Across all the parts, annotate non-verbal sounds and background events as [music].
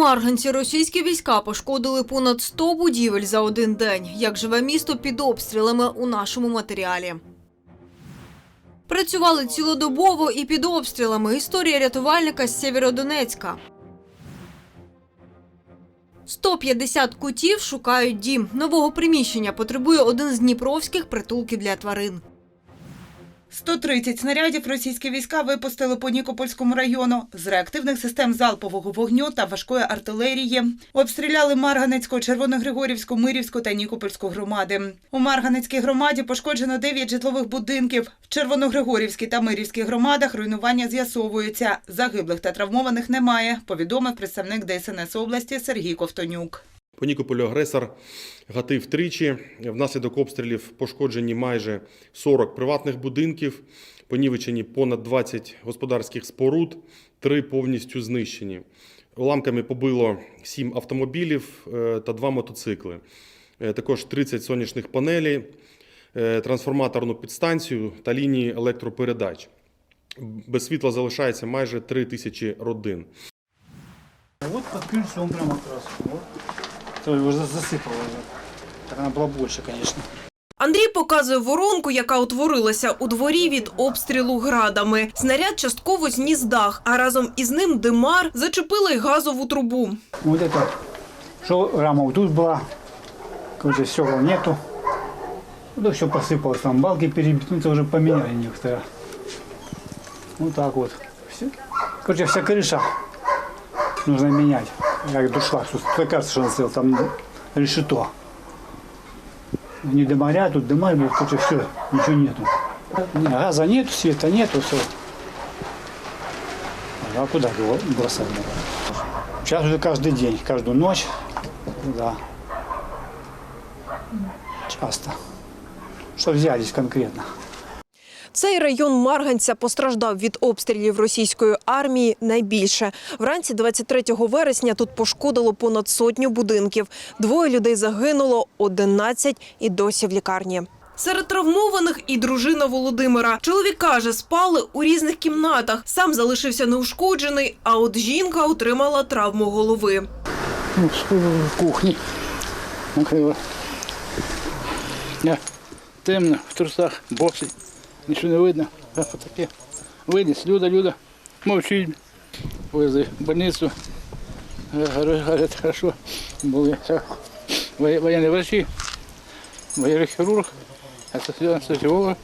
Марганці російські війська пошкодили понад 100 будівель за один день. Як живе місто під обстрілами у нашому матеріалі. Працювали цілодобово і під обстрілами. Історія рятувальника з Сєвєродонецька. 150 кутів шукають дім. Нового приміщення потребує один з дніпровських притулків для тварин. 130 снарядів російські війська випустили по Нікопольському району з реактивних систем залпового вогню та важкої артилерії. Обстріляли Марганецьку, Червоногригорівську, Мирівську та Нікопольську громади. У Марганецькій громаді пошкоджено 9 житлових будинків. В Червоногригорівській та Мирівській громадах руйнування з'ясовуються. Загиблих та травмованих немає, повідомив представник ДСНС області Сергій Ковтонюк. По Нікополю агресор гатив тричі. Внаслідок обстрілів пошкоджені майже 40 приватних будинків, понівечені понад 20 господарських споруд, три повністю знищені. Уламками побило 7 автомобілів е, та 2 мотоцикли. Е, Також 30 сонячних панелей, е, трансформаторну підстанцію та лінії електропередач. Без світла залишається майже 3 тисячі родин. Вот под крыльцом прямо. Вот То его за- засыпало уже. Так она была больше, конечно. Андрій показує воронку, яка утворилася у дворі від обстрілу градами. Снаряд частково зніс дах, а разом із ним димар зачепила й газову трубу. Вот это, что рама вот тут была, какой-то стекол нету. Вот все посыпалось, там балки перебиты, ну это уже поменяли некоторые. Вот так вот. Все. Короче, вся крыша нужно менять. Как душла, что кажется, что она стояла, там решето. Не дымаря, тут дымарь был, короче, все, ничего нету. Не, газа нету, света нету, все. А куда его бросать надо? Сейчас уже каждый день, каждую ночь. Да. Часто. Что взялись конкретно? Цей район Марганця постраждав від обстрілів російської армії найбільше. Вранці 23 вересня тут пошкодило понад сотню будинків. Двоє людей загинуло, 11 і досі в лікарні. Серед травмованих і дружина Володимира. Чоловік каже, спали у різних кімнатах. Сам залишився неушкоджений, а от жінка отримала травму голови. Ну, в кухні. Накрило. Я темно, в трусах, босий. Нічого не видно. А таке. Виліз, Люда, Люда. Мовчить. Везли в больницю. Говорять, говорять, хорошо. Були воєнні врачі, воєнний хірург, анестезіолог.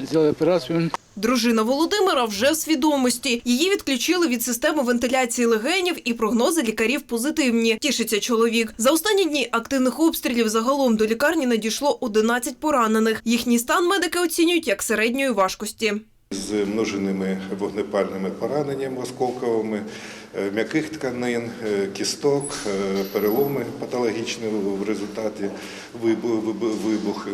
Зробили операцію. Дружина Володимира вже в свідомості. Її відключили від системи вентиляції легенів і прогнози лікарів позитивні. Тішиться чоловік. За останні дні активних обстрілів загалом до лікарні надійшло 11 поранених. Їхній стан медики оцінюють як середньої важкості. з множинними вогнепальними пораненнями осколковими, е, м'яких тканин, е, кісток, е, переломи патологічні в результаті вибу- вибу- вибухи.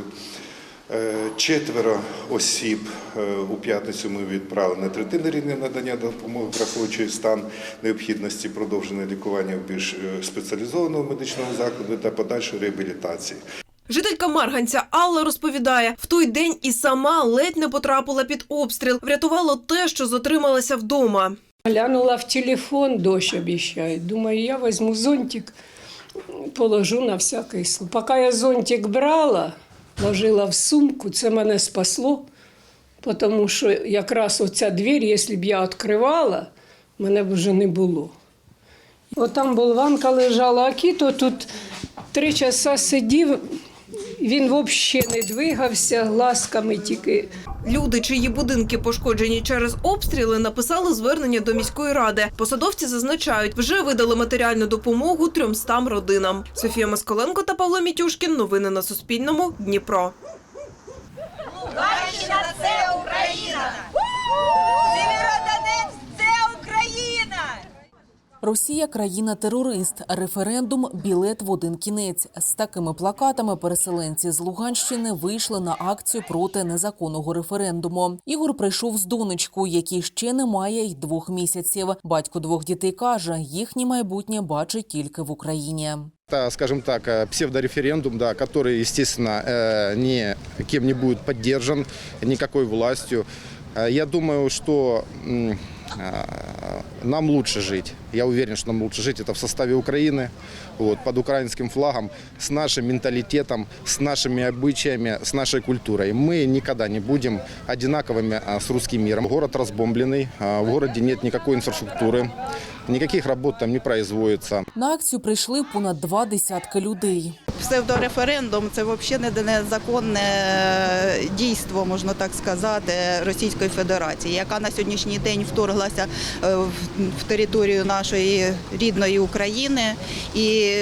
Е, Четверо осіб е, у п'ятницю ми відправили на третини рівня надання допомоги, враховуючи стан необхідності продовження лікування в більш е, спеціалізованому медичному закладі та подальшої реабілітації. Жителька Марганця Алла розповідає, в той день і сама ледь не потрапила під обстріл. Врятувало те, що затрималася вдома. Глянула в телефон, дощ обещает. Думаю, я возьму зонтик, положу на всякий случай. Поки я зонтик брала, ложила в сумку, це мене спасло, тому що якраз оця двір, якщо б я відкривала, мене б вже не було. От там болванка лежала, а кіто тут три часа сидів, він взагалі не двигався, ласками тільки Люди, чиї будинки пошкоджені через обстріли, написали звернення до міської ради. Посадовці зазначають, вже видали матеріальну допомогу 300 родинам. Софія Москаленко та Павло Мітюшкін. Новини на Суспільному. Дніпро. Луганщина – це Україна! Сєвєродонецьк – це Україна! Росія країна-терорист. Референдум білет в один кінець. З такими плакатами переселенці з Луганщини вийшли на акцію проти незаконного референдуму. Ігор прийшов з донечкою, якій ще немає й двох місяців. Батько двох дітей каже, їхнє майбутнє бачить тільки в Україні. Это, скажем так, э, псевдореферендум, да, который, естественно, э, ни кем не будет поддержан, никакой властью. Э, Я думаю, что м, э, нам лучше жить Я уверен, что нам лучше жить это в составе Украины, вот, под украинским флагом, с нашим менталитетом, с нашими обычаями, с нашей культурой. Мы никогда не будем одинаковыми а, с русским миром. Город разбомбленный, а, в городе нет никакой инфраструктуры, никаких работ там не производится. На акцію прийшли понад два десятки людей. Псевдореферендум це взагалі незаконне е, дійство, можна так сказати, Російської Федерації, яка на сьогоднішній день вторглася е, в- в територію нашої рідної України і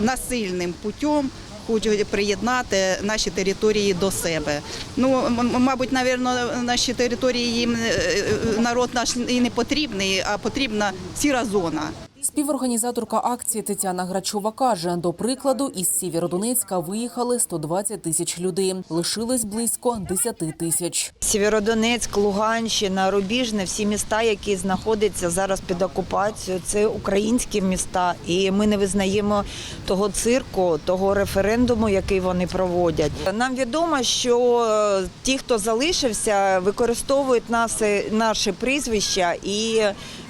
насильним путем. Хочуть приєднати наші території до себе. Ну, мабуть, навірно, наші території їм е, е, народ наш і не потрібний, а потрібна сіра зона. Співорганізаторка акції Тетяна Грачова каже, до прикладу, із Сєвєродонецька виїхали 120 тисяч людей. Лишилось близько 10 тисяч. Сєвєродонецьк, Луганщина, Рубіжне, всі міста, які знаходяться зараз під окупацією, це українські міста, і ми не визнаємо того цирку, того референдуму, який вони проводять. Нам відомо, що е, ті, хто залишився, використовують нас, наші прізвища і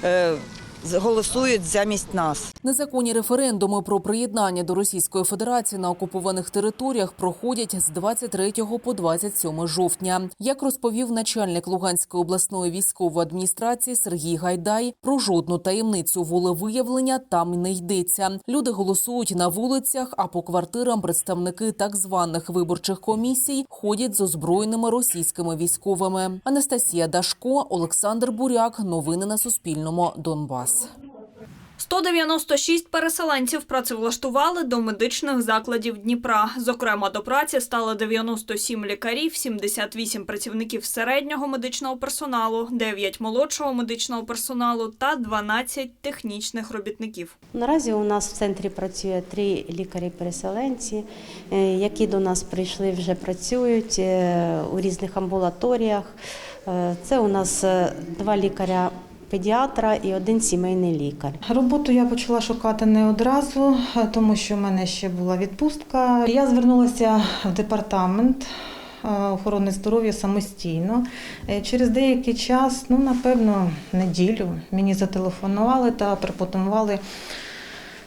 е, голосують замість нас. Незаконні референдуми про приєднання до Російської Федерації на окупованих територіях проходять з 23 по 27 жовтня. Як розповів начальник Луганської обласної військової адміністрації Сергій Гайдай, про жодну таємницю волевиявлення там не йдеться. Люди голосують на вулицях, а по квартирам представники так званих виборчих комісій ходять з озброєними російськими військовими. Анастасія Дашко, Олександр Буряк. Новини на Суспільному. Донбас. 196 переселенців працевлаштували до медичних закладів Дніпра. Зокрема, до праці стали 97 лікарів, 78 працівників середнього медичного персоналу, 9 молодшого медичного персоналу та 12 технічних робітників. Наразі у нас в центрі працює три лікарі-переселенці, е, які до нас прийшли, вже працюють е, у різних амбулаторіях. Е, Це у нас два лікаря. Педіатра і один сімейний лікар. Роботу я почала шукати не одразу, тому що в мене ще була відпустка. Я звернулася в департамент е, охорони здоров'я самостійно. Е, Через деякий час, ну напевно, неділю, мені зателефонували та пропонували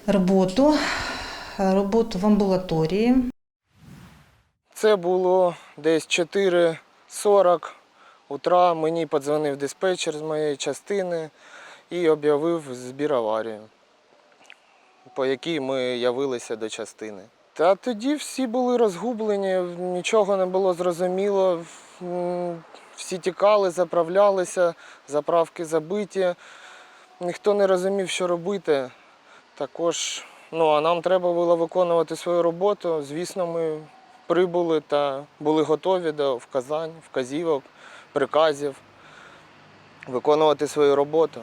роботу, е, роботу в амбулаторії. Це було десь 4.40 утра. Мені подзвонив диспетчер з моєї частини і об'явив збір аварії, по якій ми явилися до частини. Та тоді всі були розгублені, нічого не було зрозуміло. Всі тікали, заправлялися, заправки забиті. Ніхто не розумів, що робити. Також, ну а нам треба було виконувати свою роботу. Звісно, ми прибули та були готові до вказань, вказівок, приказів, виконувати свою роботу.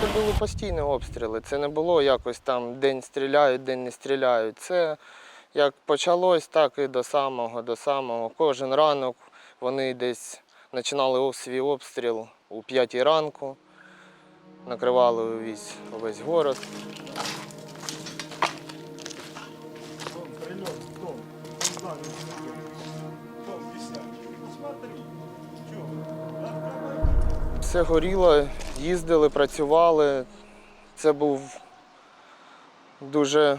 Це були постійні обстріли. Це не було якось там день стріляють, день не стріляють. Це як почалось, так і до самого, до самого. Кожен ранок вони десь починали свій обстріл у п'ятій ранку, накривали увесь, увесь город. Все горіло, їздили, працювали. Це був дуже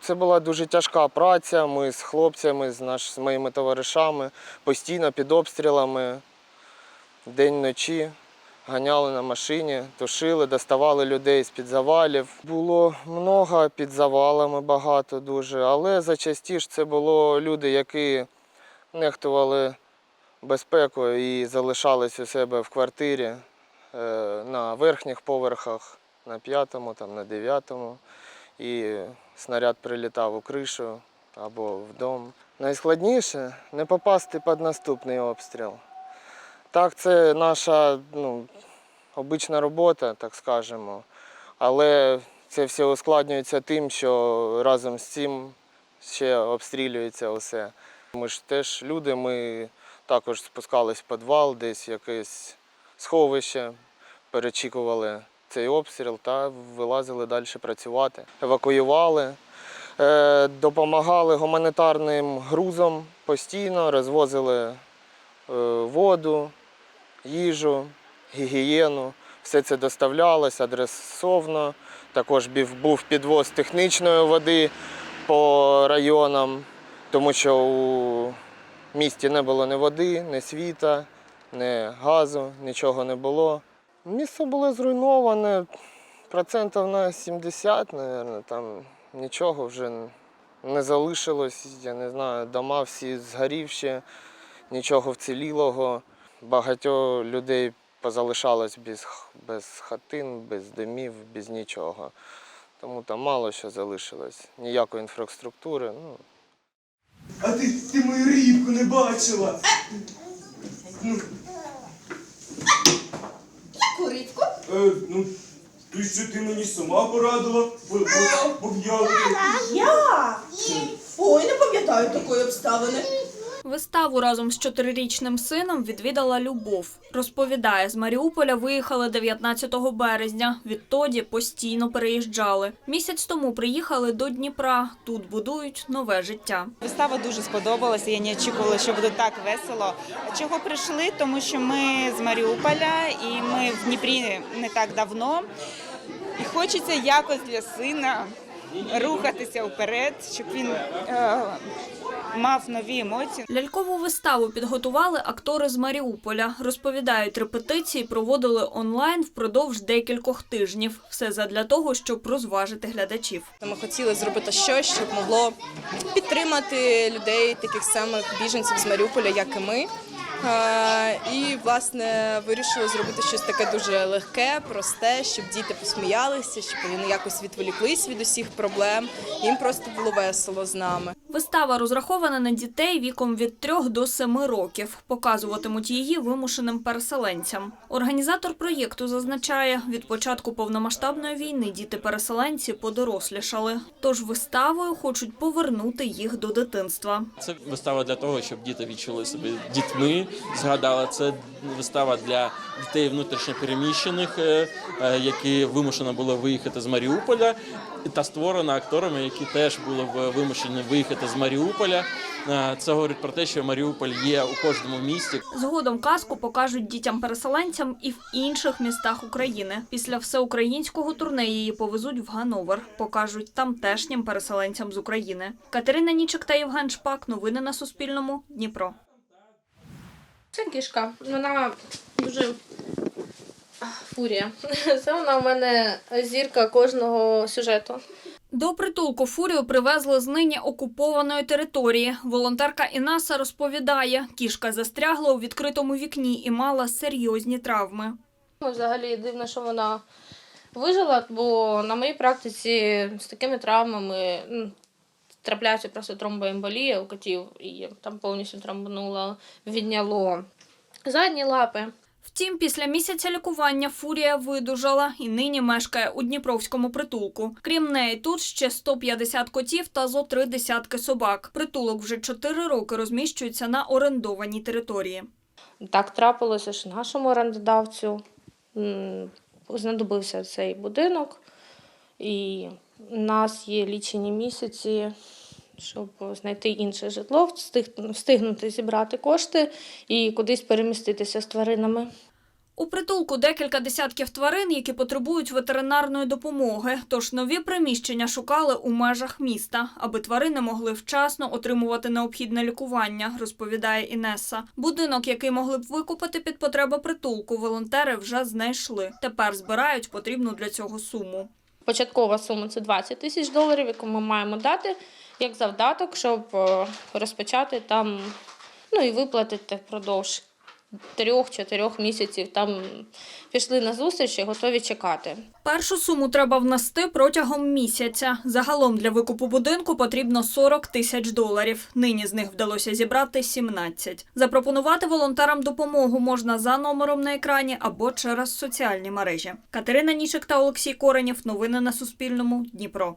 це була дуже тяжка праця. Ми з хлопцями, з, наш, з моїми товаришами постійно під обстрілами, день-ночі. Ганяли на машині, тушили, доставали людей з-під завалів. Було много під завалами багато дуже, але зачастіше це було люди, які нехтували безпекою і залишались у себе в квартирі е, на верхніх поверхах, на п'ятому, там, на дев'ятому. І снаряд прилітав у кришу або в дом. Найскладніше не попасти під наступний обстріл. Так, це наша ну, обична робота, так скажемо. Але це все ускладнюється тим, що разом з цим ще обстрілюється усе. Ми ж теж люди, ми також спускались в підвал, десь якесь сховище, перечікували цей обстріл та вилазили далі працювати. Евакуювали. Е, Допомагали гуманітарним грузом постійно, розвозили е, воду, їжу, гігієну. Все це доставлялось адресовно. Також був підвоз технічної води по районам, тому що у місті не було ні води, ні світа, ні газу, нічого не було. Місце було зруйноване процентів на 70, мабуть, там нічого вже не залишилось. Я не знаю, дома всі згорівші, нічого вцілілого. Багато людей позалишалось без, без хатин, без домів, без нічого. Тому там мало що залишилось. Ніякої інфраструктури. Ну, А ти, ти мою рибку не бачила. Ну, Яку рибку? е, ну, ти що ти мені сама порадила? Бо, бо, бо я- Я? Ой, не пам'ятаю такої обставини. Виставу разом з чотирирічним сином відвідала Любов. Розповідає, з Маріуполя виїхали 19 березня. Відтоді постійно переїжджали. Місяць тому приїхали до Дніпра. Тут будують нове життя. Вистава дуже сподобалася. Я не очікувала, що буде так весело. Чого прийшли? Тому що ми з Маріуполя і ми в Дніпрі не так давно. І хочеться якось для сина рухатися вперед, щоб він е, мав нові емоції. Лялькову виставу підготували актори з Маріуполя. Розповідають, репетиції проводили онлайн впродовж декількох тижнів. Все задля того, щоб розважити глядачів. Ми хотіли зробити щось, щоб могло підтримати людей, таких самих біженців з Маріуполя, як і ми. І власне вирішили зробити щось таке дуже легке, просте, щоб діти посміялися, щоб вони якось відволіклись від усіх проблем. Їм просто було весело з нами. Вистава розрахована на дітей віком від 3 до 7 років. Показуватимуть її вимушеним переселенцям. Організатор проєкту зазначає, від початку повномасштабної війни діти-переселенці подорослішали. Тож виставою хочуть повернути їх до дитинства. Це вистава для того, щоб діти відчули себе дітьми. Згадали, це вистава для дітей внутрішньопереміщених, е, е, які вимушено було виїхати з Маріуполя, та створена акторами, які теж були вимушені виїхати з Маріуполя. Е, Це говорить про те, що Маріуполь є у кожному місті. Згодом казку покажуть дітям-переселенцям і в інших містах України. Після всеукраїнського турне її повезуть в Гановер. Покажуть тамтешнім переселенцям з України. Катерина Нічик та Євген Шпак. Новини на Суспільному. Дніпро. Це кішка. Вона дуже фурія. [laughs] Це вона у мене зірка кожного сюжету. До притулку фурію привезли з нині окупованої території. Волонтерка Інаса розповідає, кішка застрягла у відкритому вікні і мала серйозні травми. Взагалі дивно, що вона вижила, бо на моїй практиці з такими травмами трапляється просто тромбоемболія у котів, і там повністю тромбануло, відняло задні лапи. Втім, після місяця лікування фурія видужала і нині мешкає у Дніпровському притулку. Крім неї, тут ще 150 котів та зо три десятки собак. Притулок вже 4 роки розміщується на орендованій території. Так трапилося, що нашому орендодавцю знадобився цей будинок, і у нас є лічені місяці, щоб знайти інше житло, встиг- встигнути зібрати кошти і кудись переміститися з тваринами. У притулку декілька десятків тварин, які потребують ветеринарної допомоги. Тож нові приміщення шукали у межах міста, аби тварини могли вчасно отримувати необхідне лікування, розповідає Інеса. Будинок, який могли б викупити під потреби притулку, волонтери вже знайшли. Тепер збирають потрібну для цього суму. Початкова сума це 20 тисяч доларів, яку ми маємо дати як завдаток, щоб е, розпочати там, ну і виплатити впродовж трьох-чотирьох місяців. Там пішли на зустріч і готові чекати. Першу суму треба внести протягом місяця. Загалом для викупу будинку потрібно 40 тисяч доларів. Нині з них вдалося зібрати 17. Запропонувати волонтерам допомогу можна за номером на екрані або через соціальні мережі. Катерина Нічик та Олексій Коренєв. Новини на Суспільному. Дніпро.